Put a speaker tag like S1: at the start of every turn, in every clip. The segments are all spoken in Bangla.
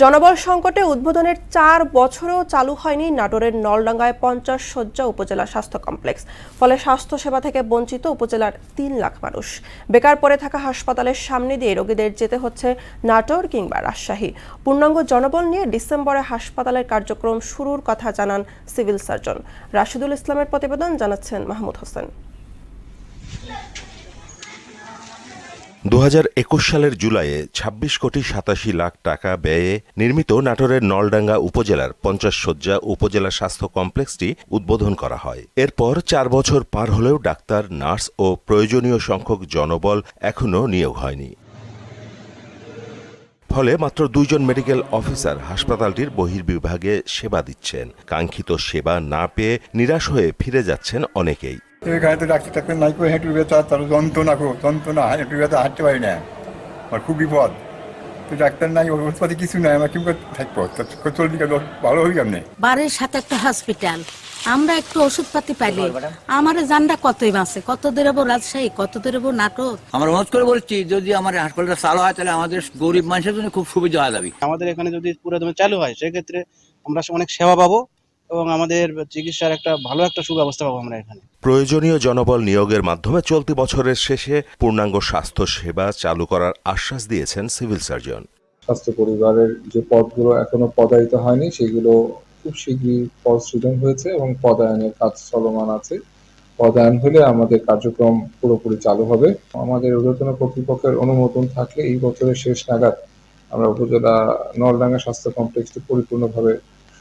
S1: জনবল সংকটে উদ্বোধনের চার বছরেও চালু হয়নি নাটোরের নলডাঙ্গায় পঞ্চাশ শয্যা উপজেলা স্বাস্থ্য কমপ্লেক্স। ফলে স্বাস্থ্যসেবা থেকে বঞ্চিত উপজেলার তিন লাখ মানুষ। বেকার পড়ে থাকা হাসপাতালের সামনে দিয়ে রোগীদের যেতে হচ্ছে নাটোর কিংবা রাজশাহী। পূর্ণাঙ্গ জনবল নিয়ে ডিসেম্বরে হাসপাতালের কার্যক্রম শুরুর কথা জানান সিভিল সার্জন। রাশিদুল ইসলামের প্রতিবেদন জানাচ্ছেন মাহমুদ হোসেন।
S2: দু হাজার একুশ সালের জুলাইয়ে ২৬ কোটি সাতাশি লাখ টাকা ব্যয়ে নির্মিত নাটোরের নলডাঙ্গা উপজেলার পঞ্চাশ শয্যা উপজেলা স্বাস্থ্য কমপ্লেক্সটি উদ্বোধন করা হয়। এরপর চার বছর পার হলেও ডাক্তার, নার্স ও প্রয়োজনীয় সংখ্যক জনবল এখনও নিয়োগ হয়নি। ফলে মাত্র দুইজন মেডিকেল অফিসার হাসপাতালটির বহির্বিভাগে সেবা দিচ্ছেন। কাঙ্ক্ষিত সেবা না পেয়ে নিরাশ হয়ে ফিরে যাচ্ছেন অনেকেই।
S3: এখানে তো ডাক্তার নাই করে হেঁটে ব্যথা তার যন্ত্রণা খুব যন্ত্রণা হেঁটে ব্যথা হাঁটতে পারি না। আমার খুব বিপদ। তো ডাক্তার নাই ওষুধপাতি কিছু নাই আমার কি থাকব। চলবি ভালো হবি কেমনি?
S4: বাড়ির সাথে একটা হসপিটাল আমরা একটু ওষুধপাতি পাইলে। আমার জানটা কতই বাঁচে? কত দূরবো রাজশাহী কত দূরবো নাটক
S5: আমরা অনুরোধ করে বলছি যদি আমার হাসপাতালটা চালু হয় তাহলে আমাদের গরিব মানুষের জন্য খুব সুবিধা হয়ে যাবে
S6: আমাদের এখানে যদি পুরোদমে চালু হয় সেক্ষেত্রে আমরা অনেক সেবা পাবো। এবং আমাদের চিকিৎসার একটা ভালো একটা সুব্যবস্থা পাবো আমরা এখানে।
S2: প্রয়োজনীয় জনবল নিয়োগের মাধ্যমে চলতি বছরের শেষে পূর্ণাঙ্গ স্বাস্থ্য সেবা চালু করার আশ্বাস দিয়েছেন সিভিল সার্জন।
S7: স্বাস্থ্য পরিবারের যে পদগুলো এখনও পদায়িত হয়নি সেগুলো খুব শীঘ্রই পদ সৃজন হয়েছে এবং পদায়নের কাজ চলমান আছে। পদায়ন হলে আমাদের কার্যক্রম পুরোপুরি চালু হবে। আমাদের ঊর্ধ্বতন কর্তৃপক্ষের অনুমোদন থাকলে এই বছরের শেষ নাগাদ আমরা উপজেলা নলডাঙ্গা স্বাস্থ্য কমপ্লেক্সটি পরিপূর্ণভাবে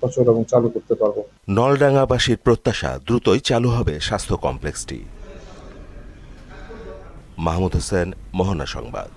S7: সচল এবং চালু করতে পারব।
S2: নলডাঙ্গাবাসীর প্রত্যাশা দ্রুতই চালু হবে স্বাস্থ্য কমপ্লেক্সটি। মাহমুদ হোসেন, মোহনা সংবাদ।